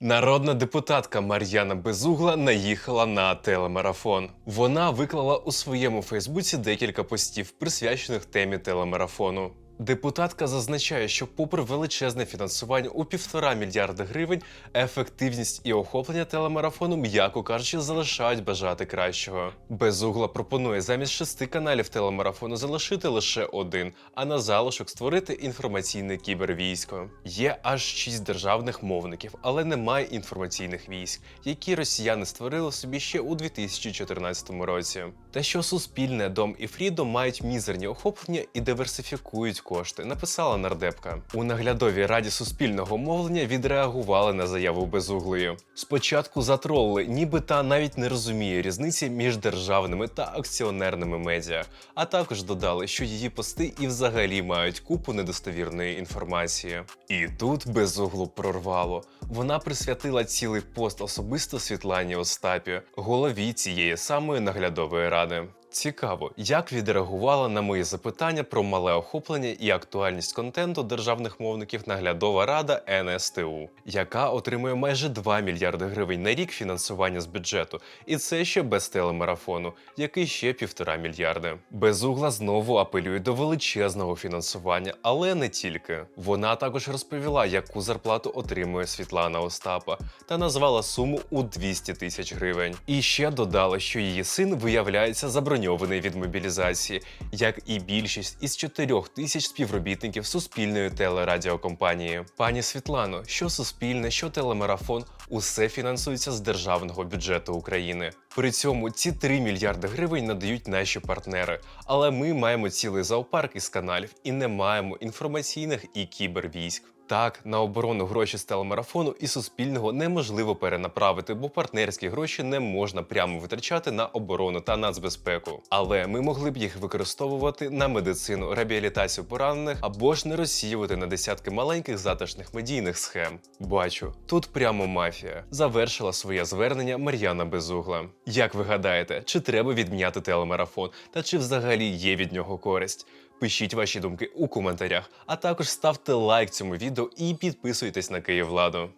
Народна депутатка Мар'яна Безугла наїхала на телемарафон. Вона виклала у своєму Фейсбуці декілька постів, присвячених темі телемарафону. Депутатка зазначає, що, попри величезне фінансування у півтора мільярда гривень, ефективність і охоплення телемарафону, м'яко кажучи, залишають бажати кращого. Безугла пропонує замість шести каналів телемарафону залишити лише один, а на залишок створити інформаційне кібервійсько. Є аж шість державних мовників, але немає інформаційних військ, які росіяни створили собі ще у 2014 році. Те, що Суспільне, Дом і Фрідом мають мізерні охоплення і диверсифікують кошти, написала нардепка. У наглядовій раді суспільного мовлення відреагували на заяву безуглої. Спочатку затролили, ніби та навіть не розуміє різниці між державними та акціонерними медіа, а також додали, що її пости і взагалі мають купу недостовірної інформації. І тут безуглу прорвало. Вона присвятила цілий пост особисто Світлані Остапі, голові цієї самої наглядової ради. Цікаво, як відреагувала на мої запитання про мале охоплення і актуальність контенту державних мовників наглядова рада НСТУ, яка отримує майже 2 мільярди гривень на рік фінансування з бюджету, і це ще без телемарафону, який ще півтора мільярди. Безугла знову апелює до величезного фінансування, але не тільки. Вона також розповіла, яку зарплату отримує Світлана Остапа, та назвала суму у 200 тисяч гривень. І ще додала, що її син виявляється заброньований від мобілізації, як і більшість із 4 тисяч співробітників суспільної телерадіокомпанії. Пані Світлано, що суспільне, що телемарафон, усе фінансується з державного бюджету України. При цьому ці 3 мільярди гривень надають наші партнери. Але ми маємо цілий зоопарк із каналів і не маємо інформаційних і кібервійськ. Так, на оборону гроші з телемарафону і суспільного неможливо перенаправити, бо партнерські гроші не можна прямо витрачати на оборону та нацбезпеку. Але ми могли б їх використовувати на медицину, реабілітацію поранених або ж не розсіювати на десятки маленьких затишних медійних схем. Бачу, тут прямо мафія завершила своє звернення Мар'яна Безугла. Як ви гадаєте, чи треба відміняти телемарафон, та чи взагалі є від нього користь? Пишіть ваші думки у коментарях, а також ставте лайк цьому відео і підписуйтесь на Київладу.